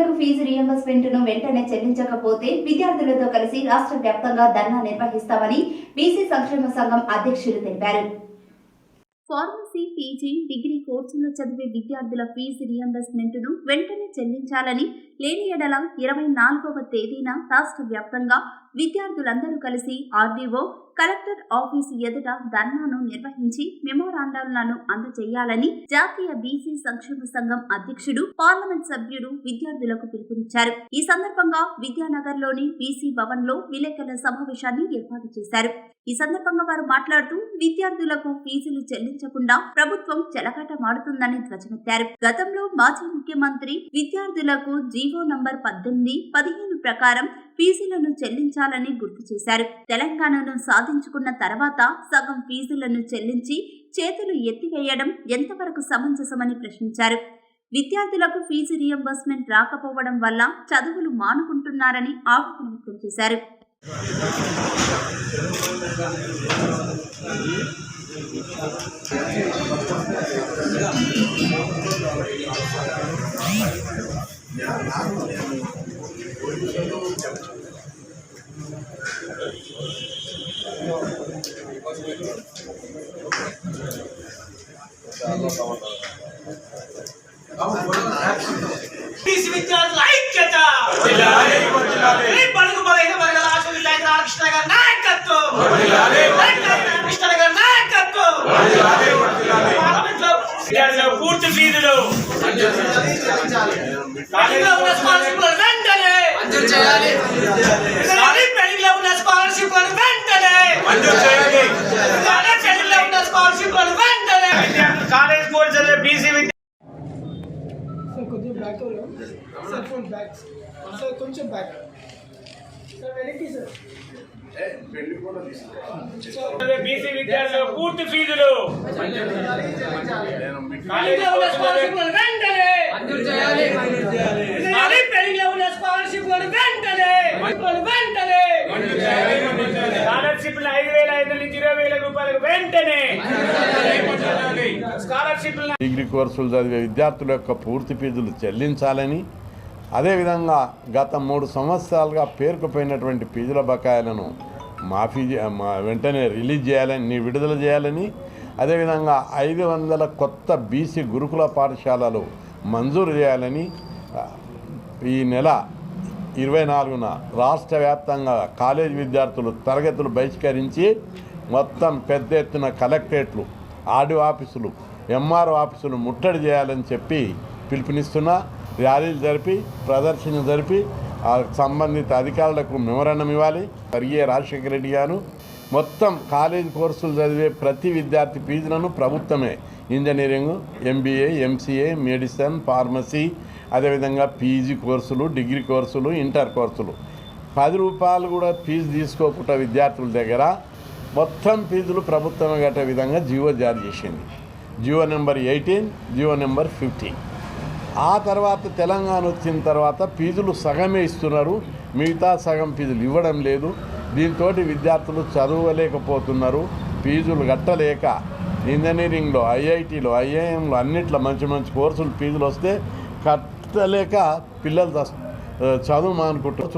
విద్యార్థులకు ఫీజు రియంబర్స్మెంట్ను వెంటనే చెల్లించకపోతే విద్యార్థులతో కలిసి రాష్ట్ర వ్యాప్తంగా ధర్నా నిర్వహిస్తామని బీసీ సంక్షేమ సంఘం అధ్యక్షులు తెలిపారు. ఫార్మసీ పీజీ డిగ్రీ కోర్సుల్లో చదివే విద్యార్థుల ఫీజు రియంబర్స్మెంట్ను వెంటనే చెల్లించాలని లేని ఎడల ఇరవై నాలుగవ తేదీన రాష్ట్ర వ్యాప్తంగా విద్యార్థులందరూ కలిసి ఆర్డీఓ కలెక్టర్ ఆఫీసు ఎదుట ధర్నాను నిర్వహించి మెమోరాండంలను అందజేయాలని జాతీయ బీసీ సంక్షేమ సంఘం అధ్యక్షుడు పార్లమెంట్ సభ్యుడు విద్యార్థులకు పిలుపునిచ్చారు. ఈ సందర్భంగా విద్యానగర్లోని బీసీ భవన్లో విలేకరుల సమావేశాన్ని ఏర్పాటు చేశారు. ఈ సందర్భంగా వారు మాట్లాడుతూ విద్యార్థులకు ఫీజులు చెల్లించకుండా ప్రభుత్వం చెలకట మాడుతుందని ధ్వజమెత్తారు. గతంలో మాజీ ముఖ్యమంత్రి విద్యార్థులకు జీవో నంబర్ పద్దెనిమిది పదిహేను ప్రకారం ఫీజులను చెల్లించాలని గుర్తు చేశారు. తెలంగాణను సాధించుకున్న తర్వాత సగం ఫీజులను చెల్లించి చేతులు ఎత్తివేయడం ఎంతవరకు సమంజసమని ప్రశ్నించారు. విద్యార్థులకు ఫీజు రియంబర్స్మెంట్ రాకపోవడం వల్ల చదువులు మానుకుంటున్నారని ఆవేదన వ్యక్తం చేశారు. బీసీ పెళ్లిలో ఉన్న స్కాలర్షిప్లను వెంటనే ఇలానే పెళ్లిలో ఉన్న స్కాలర్షిప్లను వెంటనే ఇలానే పెళ్లిలో ఉన్న స్కాలర్షిప్లను వెంటనే కాలేజ్ బోర్డు చదివే బీసీ విద్యార్థులు సార్ కొంచెం back sir phone back sir కొంచెం బ్యాక్ సార్ వెనక్కి సార్ బీసీ విద్యార్థుల పూర్తి ఫీజులు. స్కాలర్షిప్లు ఐదు వేల ఐదు నుంచి ఇరవై వేల రూపాయలకు వెంటనే. స్కాలర్షిప్లు డిగ్రీ కోర్సులు చదివే విద్యార్థుల యొక్క పూర్తి ఫీజులు చెల్లించాలని అదేవిధంగా గత మూడు సంవత్సరాలుగా పేరుకుపోయినటువంటి ఫీజుల బకాయిలను మాఫీ మా వెంటనే రిలీజ్ చేయాలని నీ విడుదల చేయాలని అదేవిధంగా ఐదు వందల కొత్త బీసీ గురుకుల పాఠశాలలు మంజూరు చేయాలని ఈ నెల ఇరవై నాలుగున రాష్ట్ర వ్యాప్తంగా కాలేజ్ విద్యార్థులు తరగతులు బహిష్కరించి మొత్తం పెద్ద ఎత్తున కలెక్టరేట్లు ఆడియో ఆఫీసులు ఎంఆర్ఓ ఆఫీసులు ముట్టడి చేయాలని చెప్పి పిలుపునిస్తున్నా. ర్యాలీలు జరిపి ప్రదర్శన జరిపి ఆ సంబంధిత అధికారులకు మెమరణం ఇవ్వాలి. పరిగే రాజశేఖర రెడ్డి గారు మొత్తం కాలేజ్ కోర్సులు చదివే ప్రతి విద్యార్థి ఫీజులను ప్రభుత్వమే. Engineering MBA MCA medicine pharmacy అదేవిధంగా పీజీ కోర్సులు డిగ్రీ కోర్సులు ఇంటర్ కోర్సులు. పది రూపాయలు కూడా ఫీజు తీసుకోకుండా విద్యార్థుల దగ్గర మొత్తం ఫీజులు ప్రభుత్వమే కట్టే విధంగా జీవో జారీ చేసింది. GO number eighteen GO number fifteen. ఆ తర్వాత తెలంగాణ వచ్చిన తర్వాత ఫీజులు సగమే ఇస్తున్నారు. మిగతా సగం ఫీజులు ఇవ్వడం లేదు. దీంతో విద్యార్థులు చదవలేకపోతున్నారు ఫీజులు కట్టలేక ఇంజనీరింగ్లో ఐఐటీలో ఐఐఎంలో అన్నిట్లో మంచి మంచి కోర్సులు ఫీజులు వస్తే కట్టలేక పిల్లలు చదువు మానుకుంటారు